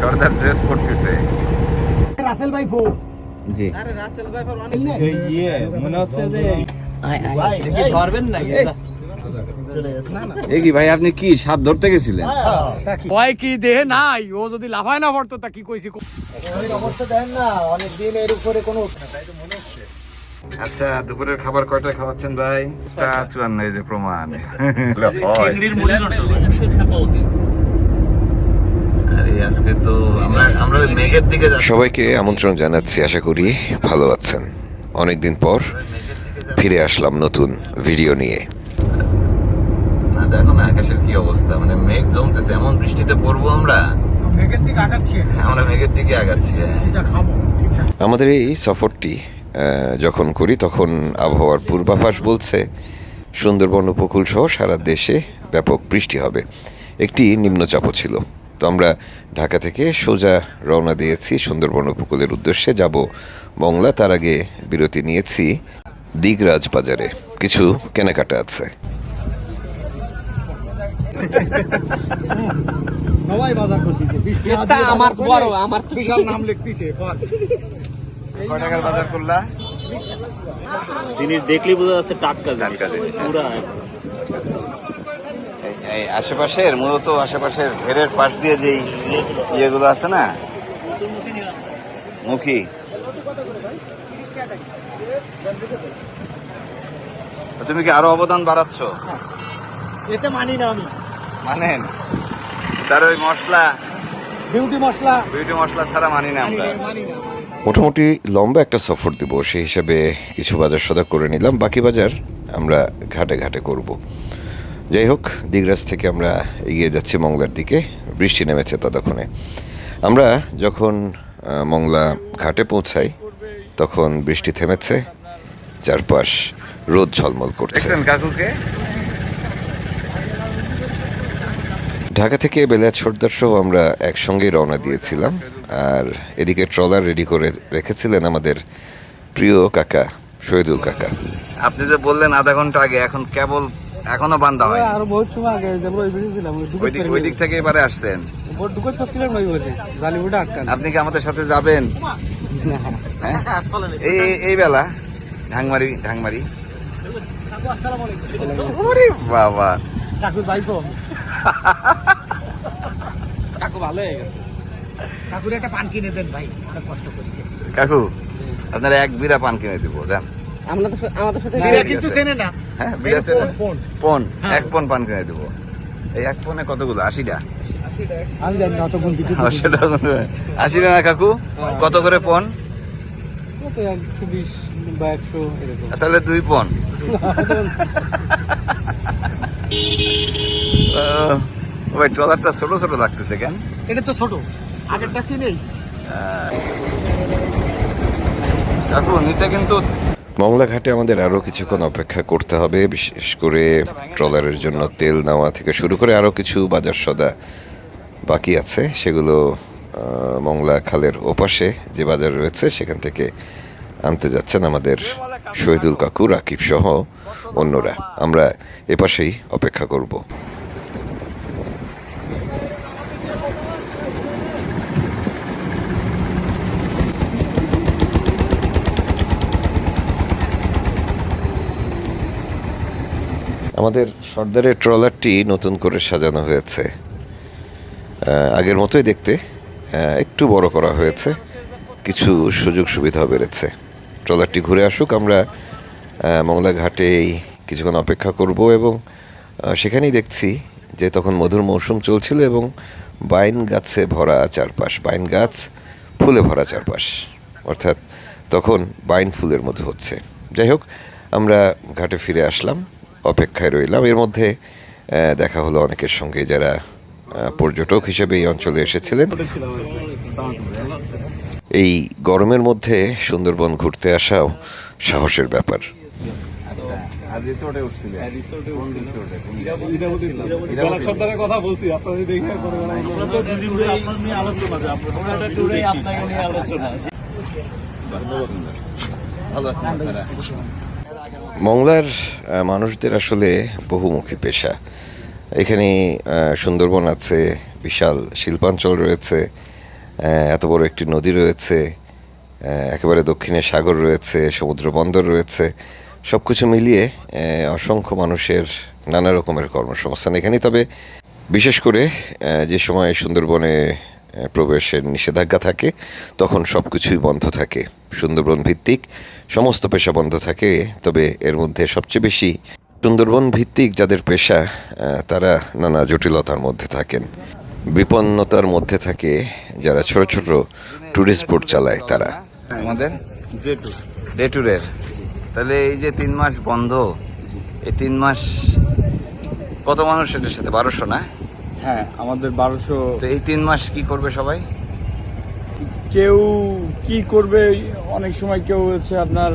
সর্দার dress পরতেছে। Rasel ভাই ফো জি। এই ইয়ে মনে হচ্ছে যে দেখি ধরবেন নাকি? এ কি ভাই আপনি কি সাপ ধরতে গেছিলেন? ভয় কি? দেহে নাই ও যদি লাফায় না পড়তো তা কি কইছি? অবস্থা দেন না অনেক দিন এর উপরে কোনো আচ্ছা দুপুরের খাবার কয়টা খাওয়াচ্ছেন ভাই? চুয়ান্ন এই যে প্রমাণ। আরে আজকে তো আমরা আমরা মেঘের দিকে সবাইকে আমন্ত্রণ জানাচ্ছি আশা করি ভালো আছেন। অনেকদিন পর ফিরে আসলাম নতুন ভিডিও নিয়ে। না দেখো না আকাশের কি অবস্থা। মানে মেঘ জমতেছে এমন বৃষ্টিতে পড়ব আমরা। মেঘের দিকে আগাচ্ছি আমরা মেঘের দিকে আগাচ্ছি হ্যাঁ। খাব আমাদের এই সফরটি আহ, যখন করি তখন আবহাওয়ার পূর্বাভাস বলছে সুন্দরবন উপকূল সহ সারা দেশে ব্যাপক বৃষ্টি হবে। একটি নিম্নচাপও ছিল। তো আমরা ঢাকা থেকে সোজা রওনা দিয়েছি সুন্দরবন উপকূলের উদ্দেশ্যে। যাব মংলা তার আগে বিরতি নিয়েছি দিগরাজ বাজারে। কিছু কেনাকাটা আছে। সবাই বাজার করতেছে। আমার বড়, আমার তো- বিশাল নাম লিখতেছে কয় টাকার বাজার করলা? জিনিস দেখলেই বোঝা যাচ্ছে টাটকা হ্যাঁ। পুরা এই- আশেপাশের মূলত আশেপাশের ঘেরের পাশ দিয়ে যেই ইয়েগুলো আছে না? মুখী। তুমি কি আরও অবদান বাড়াচ্ছ? এতে মানি না আমি। মানেন? তার ওই মশলা? বিউটি মশলা। বিউটি মশলা ছাড়া মানি না আমরা। মোটামুটি লম্বা একটা সফর দিব সেই হিসাবে কিছু বাজার সদা করে নিলাম বাকি বাজার আমরা ঘাটে ঘাটে করব। যাই হোক দিগরাজ থেকে আমরা এগিয়ে যাচ্ছি মংলার দিকে। বৃষ্টি নেমেছে ততক্ষণে। আমরা যখন মংলা ঘাটে পৌঁছাই তখন বৃষ্টি থেমেছে চারপাশ রোদ ঝলমল করছে। কাকুকে? ঢাকা থেকে বেলায় ছোটদার সহ আমরা একসঙ্গে রওনা দিয়েছিলাম আর এদিকে ট্রলার রেডি করে রেখেছিলেন আমাদের প্রিয় কাকা শহীদুল কাকা। আপনি যে বললেন আধা ঘণ্টা আগে এখন কেবল এখনও বান্ধা হয় আরও বহুত সময় আগে যেমন ওই ভিডিও দিলাম ওই দিক ওই দিক থেকে এবারে আসছেন? ঢুকে করছিলাম ওই বলে জালিমুটা আটকান। আপনি কি আমাদের সাথে যাবেন? হ্যাঁ? এই এই- বেলা ঢাংমারি ঢাংমারি। আসসালামু আলাইকুম ওরে বাবা। কাকুর ভাই ফো কাকু ভালো হয়ে গেছে। কাকুর একটা পান কিনে দেন ভাই অনেক কষ্ট করেছে। কাকু আপনারা এক বিরা পান কিনে দিব দেন আমরা আমাদের সাথে বিরা কিন্তু চেনে না। হ্যাঁ বিরা। পন এক পন পান কিনে দিব। এই এক পনে কতগুলো? আশিটা? আশি টাকা কাকু? কত করে পন একশো বিশ বা একশো তাহলে দুই পন ওই ট্রলারটা ছোট ছোট লাগতেছে কেন? এটা তো ছোট। আগেরটা কি নেই? কাকু নিচে কিন্তু মংলা ঘাটে আমাদের আরও কিছুক্ষণ অপেক্ষা করতে হবে, বিশেষ করে ট্রলারের জন্য তেল নেওয়া থেকে শুরু করে আরও কিছু বাজার সদা বাকি আছে। সেগুলো মংলা খালের ওপাশে যে বাজার রয়েছে, সেখান থেকে আনতে যাচ্ছেন আমাদের শহীদুল কাকু, রাকিব সহ অন্যরা। আমরা এপাশেই অপেক্ষা করব। আমাদের সর্দারের ট্রলারটি নতুন করে সাজানো হয়েছে। আগের মতোই দেখতে একটু বড় করা হয়েছে। কিছু সুযোগ সুবিধা বেড়েছে। ট্রলারটি ঘুরে আসুক, আমরা মংলা ঘাটেই কিছুক্ষণ অপেক্ষা করব এবং সেখানেই দেখছি যে তখন মধুর মৌসুম চলছিল এবং বাইন গাছে ভরা চারপাশ, বাইন গাছ ফুলে ভরা চারপাশ। অর্থাৎ তখন বাইন ফুলের মধু হচ্ছে। যাই হোক, আমরা ঘাটে ফিরে আসলাম। অপেক্ষায় রইলাম। এর মধ্যে দেখা হলো অনেকের সঙ্গে যারা পর্যটক হিসেবে এই অঞ্চলে এসেছিলেন। এই গরমের মধ্যে সুন্দরবন ঘুরতে আসাও সাহসের ব্যাপার। মংলার মানুষদের আসলে বহুমুখী পেশা। এখানে সুন্দরবন আছে, বিশাল শিল্পাঞ্চল রয়েছে এত বড় একটি নদী রয়েছে একেবারে দক্ষিণে সাগর রয়েছে, সমুদ্র বন্দর রয়েছে সব কিছু মিলিয়ে অসংখ্য মানুষের নানা রকমের কর্মসংস্থান এখানে তবে বিশেষ করে যে সময় সুন্দরবনে প্রবেশের নিষেধাজ্ঞা থাকে, তখন সব কিছুই বন্ধ থাকে। সুন্দরবন ভিত্তিক সমস্ত পেশা বন্ধ থাকে, তবে এর মধ্যে সবচেয়ে বেশি সুন্দরবন ভিত্তিক যাদের পেশা তারা নানা জটিলতার মধ্যে থাকেন। বিপন্নতার মধ্যে থাকে যারা ছোট ছোট ট্যুরিস্ট বোট চালায় তারা। আমাদের ডে ট্যুরের তাহলে এই যে তিন মাস বন্ধ, এই তিন মাস কত মানুষ এটার সাথে? বারোশো না? হ্যাঁ আমাদের বারোশো তো এই তিন মাস কি করবে সবাই? কেউ কি করবে অনেক সময় কেউ হচ্ছে আপনার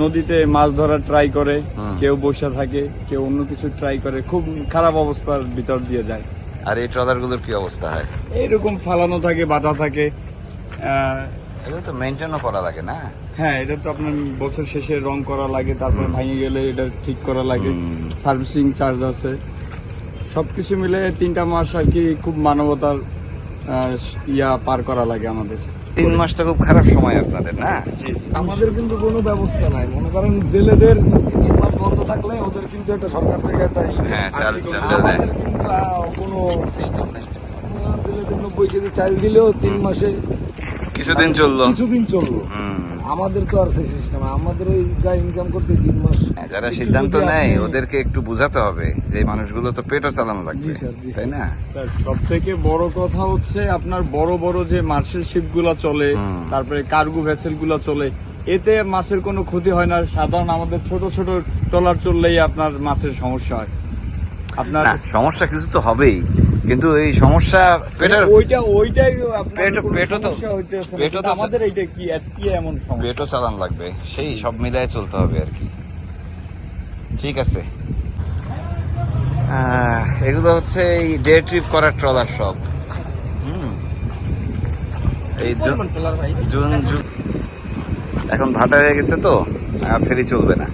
নদীতে মাছ ধরার ট্রাই করে কেউ বসে থাকে কেউ অন্য কিছু ট্রাই করে খুব খারাপ অবস্থার ভিতর দিয়ে যায়। আর এই ট্রলারগুলোর কি অবস্থা হয়? এইরকম ফালানো থাকে বাধা থাকে এগুলো তো মেনটেনও করা লাগে না? হ্যাঁ এটা তো আপনার বছর শেষে রং করা লাগে তারপরে ভেঙে গেলে এটা ঠিক করা লাগে। সার্ভিসিং চার্জ আছে। সবকিছু মিলে তিনটা মাস আর কি খুব মানবতার ইয়া পার করা লাগে আমাদের। তিন মাসটা খুব খারাপ সময় আপনাদের না? আমাদের কিন্তু কোনো ব্যবস্থা নাই। মনে করেন জেলেদের তিন মাস বন্ধ থাকলে ওদের কিন্তু একটা সরকার থেকে একটা হ্যাঁ চাল চাল আমাদের কিন্তু কোনো সিস্টেম নেই। জেলেদের নব্বই কেজি চাল দিলেও তিন মাসে কিছুদিন চলল। কিছুদিন চলল। হুম। আমাদের তো আর সেই সিস্টেম আমাদের ওই যা ইনকাম করছে তিন মাস। যারা সিদ্ধান্ত নেয় ওদেরকে একটু বোঝাতে হবে যে মানুষগুলো তো পেটও চালানো লাগবে তাই না? স্যার সব থেকে বড় কথা হচ্ছে আপনার বড় বড় যে মার্শাল শিপগুলা চলে তারপরে কার্গো ভেসেলগুলা চলে এতে মাছের কোনো ক্ষতি হয় না। সাধারণ আমাদের ছোট ছোট ট্রলার চললেই আপনার মাছের সমস্যা হয়। আপনার সমস্যা কিছু তো হবেই। কিন্তু এই সমস্যা পেটের ওইটা ওইটাই আপনার পেটও- তো-। পেটও তো- আমাদের এইটা কি? এত- কি এমন সমস্যা? পেটও চালান লাগবে। সেই সব মিলায় চলতে হবে আর কি। ঠিক আছে। এগুলো হচ্ছে এই ডে ট্রিপ করার ট্রলার সব। হুম। এই জুন জুন এখন ভাটা হয়ে গেছে তো আর ফেরি চলবে না।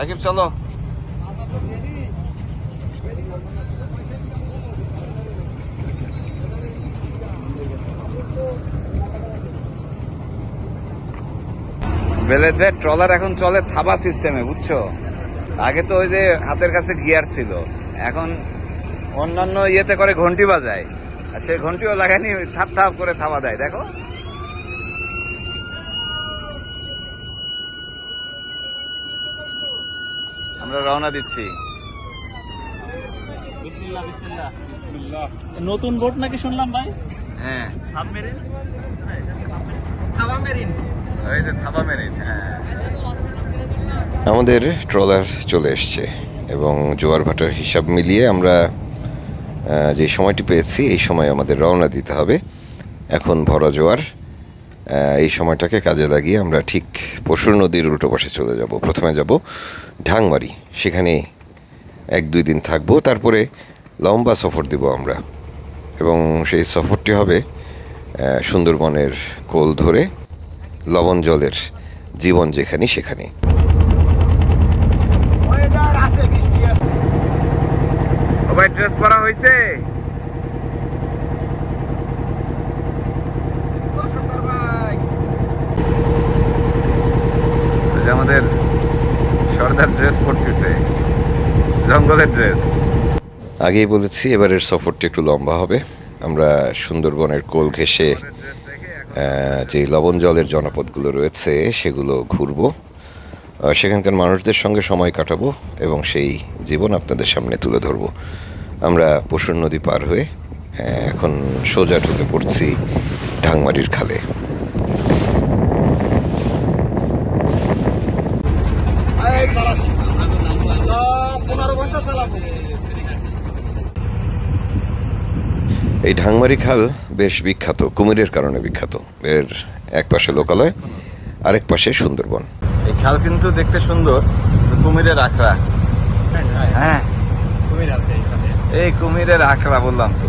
রাকিব, চলো। বেলেদের ট্রলার এখন চলে থাবা সিস্টেমে, বুঝছ? আগে তো ওই যে হাতের কাছে গিয়ার ছিল, এখন অন্যান্য ইয়েতে করে ঘন্টি বাজায়, আর সেই ঘন্টিও লাগায়নি থাপ থাপ করে থাবা দেয়, দেখো? রওনা দিচ্ছি। নতুন বোট নাকি শুনলাম ভাই? হ্যাঁ। ওই যে থাবা মেরিন। হ্যাঁ। আমাদের ট্রলার চলে এসছে এবং জোয়ার ভাটার হিসাব মিলিয়ে আমরা যে সময়টি পেয়েছি এই সময় আমাদের রওনা দিতে হবে। এখন ভরা জোয়ার। এই সময়টাকে কাজে লাগিয়ে আমরা ঠিক পশুর নদীর উল্টো পাশে চলে যাব। প্রথমে যাব ঢাংমারি। সেখানে এক দুই দিন থাকব। তারপরে লম্বা সফর দিব আমরা। এবং সেই সফরটি হবে সুন্দরবনের কোল ধরে লবণ জলের জীবন যেখানে সেখানে। ভাই ড্রেস পরা হয়েছে ওই যে আমাদের সর্দার ড্রেস পরতেছে জঙ্গলের ড্রেস। আগেই বলেছি এবারের সফরটি একটু লম্বা হবে। আমরা সুন্দরবনের কোল ঘেঁষে যে লবণ জলের জনপদগুলো রয়েছে সেগুলো ঘুরবো। সেখানকার মানুষদের সঙ্গে সময় কাটাবো এবং সেই জীবন আপনাদের সামনে তুলে ধরবো। আমরা পশুর নদী পার হয়ে এখন সোজা ঢুকে পড়ছি ঢাংমারির খালে। এই ঢাংমারি খাল বেশ বিখ্যাত কুমিরের কারণে বিখ্যাত। এর এক পাশে লোকালয় আরেক পাশে সুন্দরবন। এই খাল কিন্তু দেখতে সুন্দর কুমিরের আখড়া। হ্যাঁ। কুমির আছে এই কুমিরের আখড়া বললাম তো।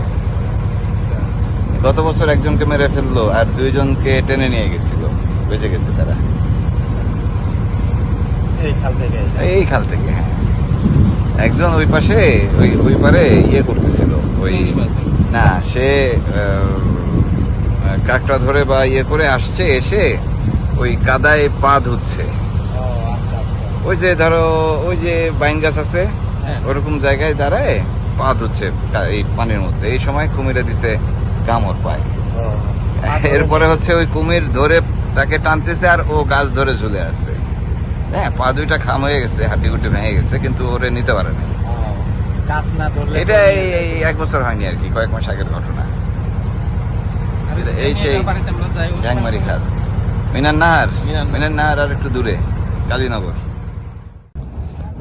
গত বছর একজনকে মেরে ফেলল আর দুইজনকে টেনে নিয়ে গেছিল বেঁচে গেছে তারা। এই খাল থেকে এই খাল থেকে হ্যাঁ। একজন ওই পাশে ওই ওই পারে ইয়ে করতেছিল ওই না সে কাকড়া ধরে বা ইয়ে করে আসছে এসে ওই কাদায় পা ধুচ্ছে। ওই যে ধরো ওই যে বাইন গাছ আছে ওরকম জায়গায় দাঁড়ায় পা ধুচ্ছে এই পানির মধ্যে। এই সময় কুমিরে দিছে কামড় পায়। এরপরে হচ্ছে ওই কুমির ধরে তাকে টানতেছে আর ও গাছ ধরে ঝুলে আসছে হ্যাঁ পা দুইটা খাম হয়ে গেছে হাড্ডি গুটি ভেঙে গেছে কিন্তু ওরে নিতে পারে না কাজ না ধরলে এটা এই এক বছর হয়নি আর কি কয়েক মাস আগের ঘটনা। এই সেই গ্যাংমারি খাল। মিনার নাহার মিনার নাহার। আর একটু দূরে কালীনগর।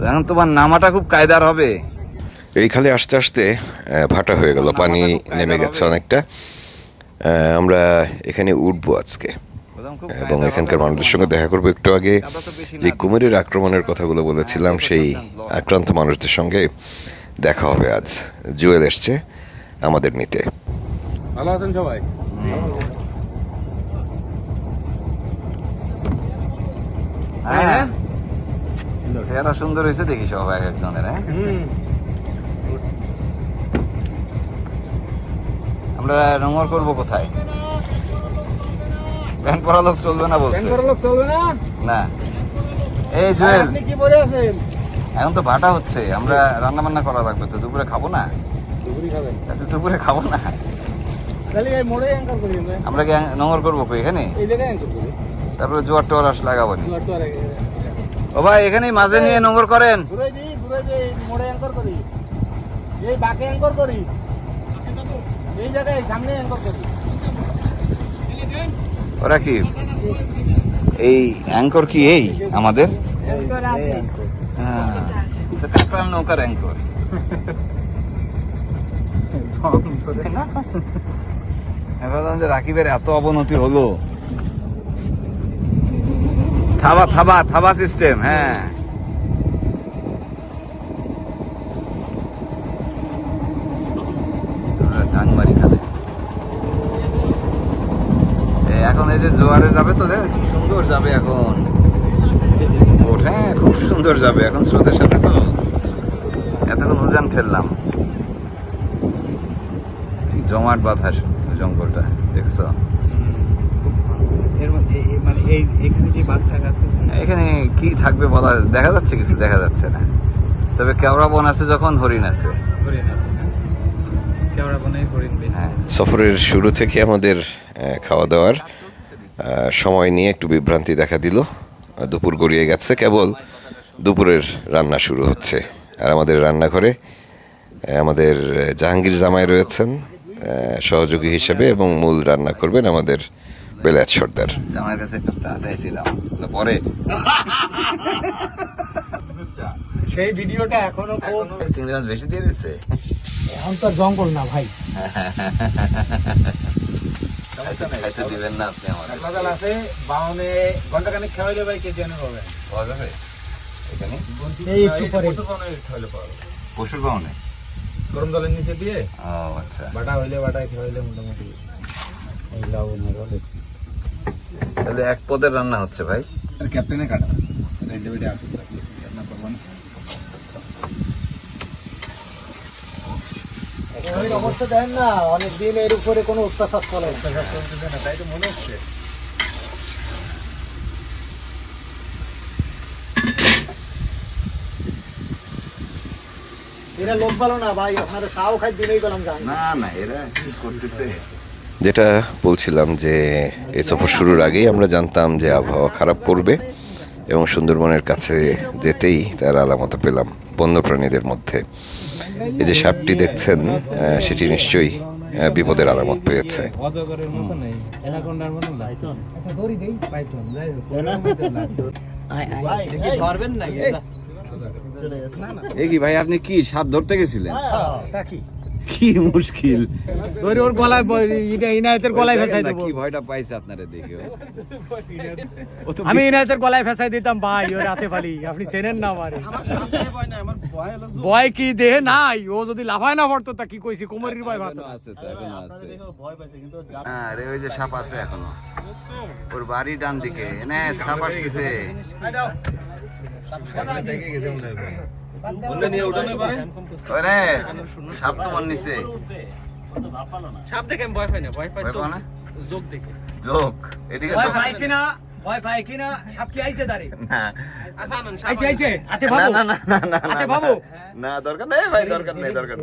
এখন তোমার নামাটা খুব কায়দার হবে। এই খালে আসতে আসতে ভাটা হয়ে গেল পানি নেমে গেছে অনেকটা। আমরা এখানে উঠবো আজকে। এবং এখানকার হবে। মানুষদের সঙ্গে দেখা করব একটু আগে। যে কুমিরের আক্রমণের কথাগুলো বলেছিলাম সেই আক্রান্ত মানুষদের সঙ্গে। দেখা হবে আজ। জুয়েল এসছে আমাদের নিতে। ভালো আছেন সবাই? হ্যাঁ। চেহারা সুন্দর হয়েছে দেখি সব এক একজনের হ্যাঁ? আমরা নোংর করব কোথায়? প্যান্ট পরা লোক চলবে না বলছে। লোক চলবে না? না। এই জুয়েল। আপনি কি পরে আছেন? এখন তো ভাটা হচ্ছে আমরা রান্না বান্না করা লাগবে তো দুপুরে খাব না? দুপুরি খাবেন। দুপুরে খাব না। তাহলে এই মোড়ে অ্যাঙ্কার করি আমরা। কি নোংর করব কই এখানে? এই জায়গায় অ্যাঙ্কার করি। তারপরে জোয়ার টোয়ার আস লাগাবো নি। ও ভাই এখানে মাঝে নিয়ে নোংর করেন। দূরে দি দূরে দি মোড়ে অ্যাঙ্কার করি। এই বাকে অ্যাঙ্কার করি। এই জায়গায় সামনে অ্যাঙ্কার করি। ওরা কি? এই অ্যাঙ্কর কি এই আমাদের? হ্যাঁ। ভাবলাম যে রাকিবের এত অবনতি হলো। থাবা থাবা থাবা সিস্টেম হ্যাঁ। ডাংমারি খালে এখন এই যে জোয়ারে যাবে তো কি সুন্দর যাবে এখন। হ্যাঁ খুব সুন্দর যাবে এখন স্রোতের সাথে তো। এতক্ষণ উজান ফেললাম জমাট বাঁধা জঙ্গলটা দেখছ? মানে এই এখানে এখানে কি থাকবে বলা দেখা যাচ্ছে কিছু দেখা যাচ্ছে না। তবে কেওড়া বন আছে যখন হরিণ আছে। হরিণ আছে না? কেওড়া বনে হরিণ বেশি। হ্যাঁ। সফরের শুরু থেকে আমাদের খাওয়া দাওয়ার সময় নিয়ে একটু বিভ্রান্তি দেখা দিল। দুপুর গড়িয়ে গেছে কেবল দুপুরের রান্না শুরু হচ্ছে। আর আমাদের রান্নাঘরে আমাদের জাহাঙ্গীর জামাই রয়েছেন সহযোগী হিসেবে এবং মূল রান্না করবেন আমাদের বেলায়েত সর্দার। আমার কাছে চা চাইছিলাম পরে সেই ভিডিওটা এখনও চিংড়ি মাছ বেশি দিয়ে দিচ্ছে? এখন তো জঙ্গল না ভাই। দিবেন না আপনি আমার আছে বাউনে ঘণ্টা খানিক খাওয়াইলে ভাই পাবে? পাওয়া যাবে? এখানে? এই একটু পরে। প্রচুর বাউনে খাওয়াইলে পাওয়া যাবে। পশুর পাওনে গরম জলের নিচে দিয়ে ও আচ্ছা। বাটা হইলে বাটায় খাওয়াইলে মোটামুটি এই লবণ হলো তাহলে এক পদের রান্না হচ্ছে ভাই। আর ক্যাপ্টেনে কাটা। রেডি বেডি আসতে রান্না করবেন অবস্থা দেন না অনেক দিন এর উপরে কোনো অত্যাচার চলে না তাই তো মনে হচ্ছে। লোক ভালো না ভাই আপনারা চাও খাই দিলেই গেলাম না না এরা কি করতেছে? যেটা বলছিলাম যে এই সফর শুরুর আগেই আমরা জানতাম যে আবহাওয়া খারাপ করবে এবং সুন্দরবনের কাছে যেতেই তার আলামত পেলাম বন্যপ্রাণীদের মধ্যে। এই যে সাপটি দেখছেন সেটি নিশ্চয়ই বিপদের আলামত পেয়েছে। আচ্ছা ধরবেন নাকি? এ কি ভাই আপনি কি সাপ ধরতে গেছিলেন? কি? মুশকিল। ধরে ওর গলায় এটা ইনায়েতের গলায় ফেসাই দেবো। কি ভয়টা পাইছে আপনারা দেখে ও? ও তো আমি ইনায়েতের গলায় ফেসাই দিতাম ভাই ও রাতে ফালি আপনি চেনেন না আমারে। ভয় কি দেহে নাই? ও যদি লাফায় না পড়তো তা কি কইছি? কোমরের ভয় ভাত আছে তো এখনও আছে। হ্যাঁ রে ওই যে সাপ আছে এখনও। ওর বাড়ি ডান দিকে এনে সাপ আসতেছে। সাপ সাপ দেখে ভয় পাই না ভয় পাই দেখে এদিকে ভয় পাই কিনা ভয় পাই কিনা সাপ কি আইছে না আচ্ছা আইছে আইছে আতে বাবু না না না না আতে বাবু না দরকার ভাই দরকার দরকার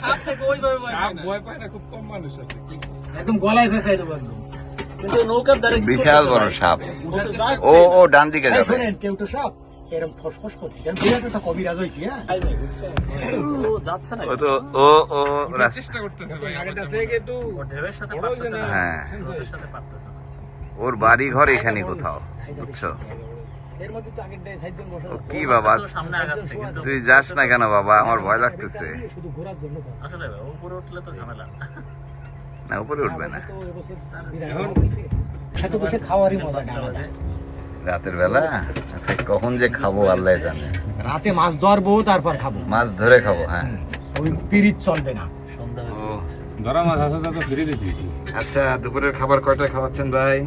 সাপ থেকে ওইভাবে ভয় পাই না। একদম গলায় ফেসাই দেবো একদম কিন্তু নৌকার দ্বারা বিশাল বড় সাপ। ও ও ডান দিকে যাবে। শোনেন সাপ এরকম ফসফস করতেছে। বিরাট একটা কবিরাজ হয়েছি হ্যাঁ? যাচ্ছে না ও তো ও ও রাস- ঢেউয়ের সাথে পারতেছে না? হ্যাঁ। স্রোতের সাথে পারতেছে না। ওর বাড়ি ঘর এখানে কোথাও বুঝছ? কি বাবা তুই যাস না কেন বাবা? আমার ভয় লাগতেছে। শুধু ঘোরার জন্য আসলে উপরে উঠলে তো ঝামেলা। না উপরে উঠবে না। খাওয়ারই মজাটা রাতের বেলা? আচ্ছা কখন যে খাব আল্লাহ জানে। রাতে মাছ ধরবো তারপর খাব। মাছ ধরে খাব হ্যাঁ। ওই পিরিত চলবে না। ও। ধরা মাছ আছে তো ফিরে দিতেছি আচ্ছা দুপুরের খাবার কয়টা খাওয়াচ্ছেন ভাই?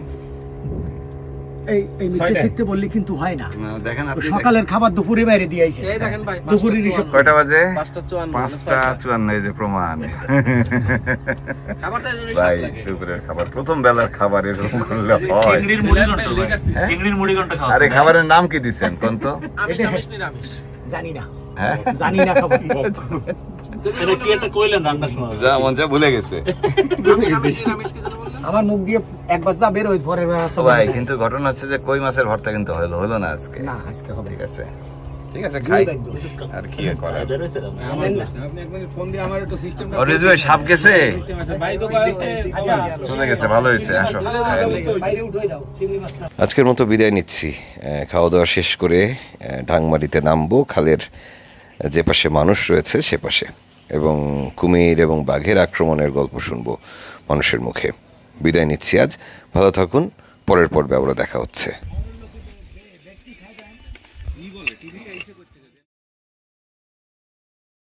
এই এই মিথ্যে শিখতে বললি কিন্তু হয় না। না, দেখেন আপনি সকালের খাবার দুপুরে বাইরে দিয়েছে এই দেখেন ভাই দুপুরের হিসাব কয়টা বাজে? পাঁচটা চুয়ান্ন পাঁচটা চুয়ান্ন এই যে প্রমাণ। খাবারটা যেন ভাই দুপুরের খাবার প্রথম বেলার খাবার এরকম করলে হয়। চিংড়ির মুড়ি ঘন্ট চিংড়ির মুড়ি ঘন্ট খাওয়া আরে খাবারের নাম কি দিচ্ছেন কোন তো? নিরামিষ। জানি না। হ্যাঁ? জানি না খাবার। এটা কি একটা কইলেন রান্নার সময়? যা মন যা ভুলে গেছে। আমিষ আমিষ নিরামিষ কি যেন বললেন আমার মুখ দিয়ে একবার যা বের হই পরের বার আর তো তো ভাই কিন্তু ঘটনা হচ্ছে যে কই মাছের ভর্তা কিন্তু হলো হলো না আজকে। না আজকে হবে ঠিক আছে। ঠিক আছে খাই। দুই ব্যাগ দোষ। আর কি আর করার? বের হয়েছে না? আপনি একবার ফোন দিয়ে আমার একটু সিস্টেম ও রিজু ভাই, সাপ গেছে? ভাই তো কয়েছে আচ্ছা। চলে গেছে ভালো হয়েছে আসো আজকের মতো বিদায় নিচ্ছি। খাওয়া দাওয়া শেষ করে ঢাংমারিতে নামবো খালের যে পাশে মানুষ রয়েছে সে পাশে। এবং কুমির এবং বাঘের আক্রমণের গল্প শুনব মানুষের মুখে। বিদায় নিচ্ছি আজ। ভালো থাকুন। পরের পর্বে আবার দেখা হচ্ছে।